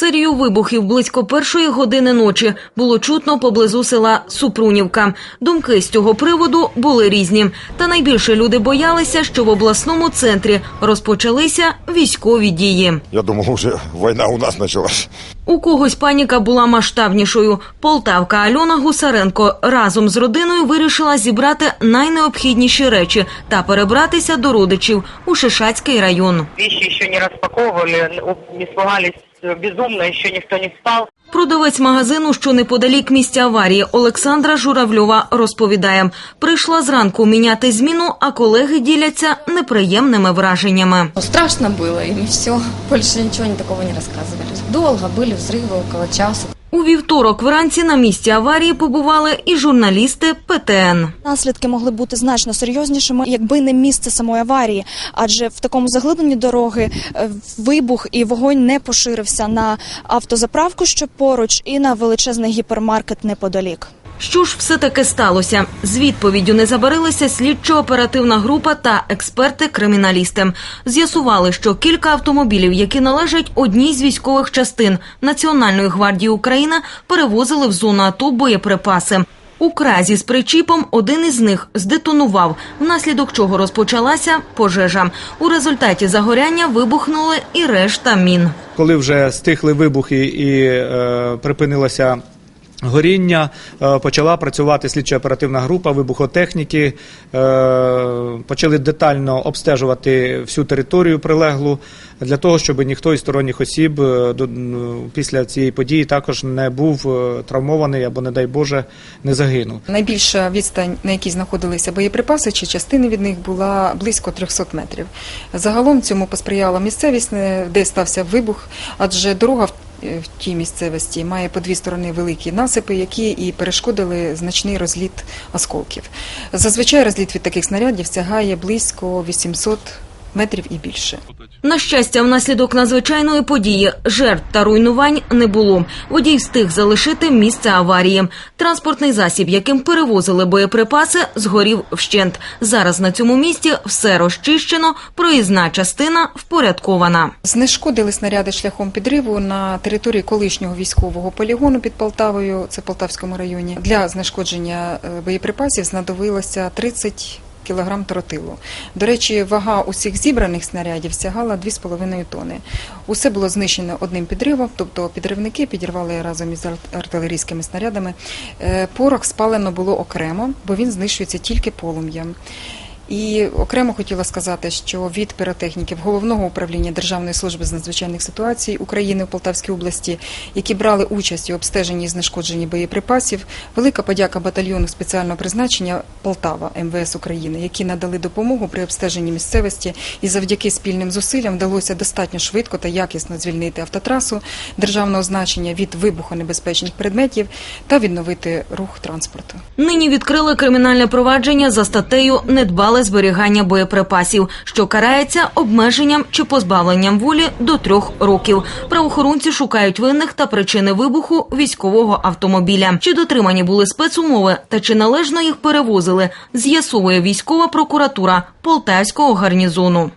Серію вибухів близько першої години ночі було чутно поблизу села Супрунівка. Думки з цього приводу були різні. Та найбільше люди боялися, що в обласному центрі розпочалися військові дії. Я думал, уже война у нас началась. У когось паніка була масштабнішою. Полтавка Альона Гусаренко разом з родиною вирішила зібрати найнеобхідніші речі та перебратися до родичів у Шишацький район. Вещи еще не распаковывали, испугались безумно, еще никто не спал. Продавець магазину, що неподалік місця аварії, Олександра Журавльова розповідає, прийшла зранку міняти зміну, а колеги діляться неприємними враженнями. Ну, Страшно было, и все. Больше ничего не такого не рассказывали. Долго были взрывы, около часа. У вівторок вранці на місці аварії побували і журналісти ПТН. Наслідки могли бути значно серйознішими, якби не місце самої аварії, адже в такому заглибленні дороги е, вибух і вогонь не поширився на автозаправку, що поруч, і на величезний гіпермаркет неподалік. Що ж все таки сталося? З відповіддю не забарилися слідчо-оперативна група та експерти-криміналісти. З'ясували, що кілька автомобілів, які належать одній з військових частин Національної гвардії України, перевозили в зону АТО боєприпаси. У кразі з причіпом один із них здетонував, внаслідок чого розпочалася пожежа. У результаті загоряння вибухнули і решта мін. коли вже стихли вибухи і е, припинилося горіння, е, почала працювати слідчо-оперативна група вибухотехніки, е, почали детально обстежувати всю територію прилеглу для того, щоб ніхто із сторонніх осіб е, після цієї події також не був травмований або, не дай Боже, не загинув. Найбільша відстань, на якій знаходилися боєприпаси, чи частини від них була близько 300 метрів. Загалом цьому посприяла місцевість, де стався вибух, адже дорога в е, тій місцевості має по дві сторони великі насипи, які і перешкодили значний розліт осколків. Зазвичай розліт від таких снарядів сягає близько 800 метрів і більше. На щастя, внаслідок надзвичайної події жертв та руйнувань не було. Водій встиг залишити місце аварії. Транспортний засіб, яким перевозили боєприпаси, згорів вщент. Зараз на цьому місці все розчищено, проїзна частина впорядкована. Знешкодили снаряди шляхом підриву на території колишнього військового полігону під Полтавою, це в Полтавському районі. Для знешкодження е, боєприпасів знадобилося 30 кілограм тротилу. До речі, вага усіх зібраних снарядів сягала 2,5 тони. Усе було знищено одним підривом, тобто підривники підірвали разом із арт- артилерійськими снарядами. Е, Порох спалено було окремо, бо він знищується тільки полум'ям. І окремо хотіла сказати, що від піротехніків головного управління Державної служби з надзвичайних ситуацій України в Полтавській області, які брали участь у обстеженні і знешкодженні боєприпасів, велика подяка батальйону спеціального призначення Полтава МВС України, які надали допомогу при обстеженні місцевості, і завдяки спільним зусиллям вдалося достатньо швидко та якісно звільнити автотрасу державного значення від вибухонебезпечних предметів та відновити рух транспорту. Нині відкрили кримінальне провадження за статтею «Недбале зберігання боєприпасів», що карається обмеженням чи позбавленням волі до трьох років. Правоохоронці шукають винних та причини вибуху військового автомобіля. Чи дотримані були спецумови та чи належно їх перевозили, з'ясовує військова прокуратура Полтавського гарнізону.